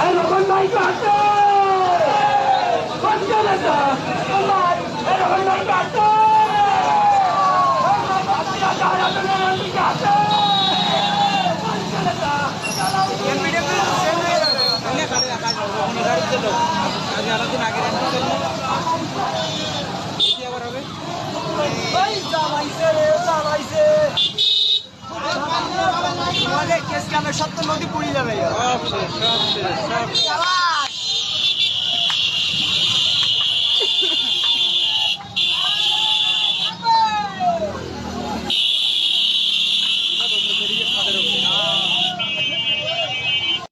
এরকম নাই কাছে বন্ধ নেতা আমার এরকম নাই আমরা সত্য নদী পুরী যাবে সব শেষ সব শেষ সব শেষ।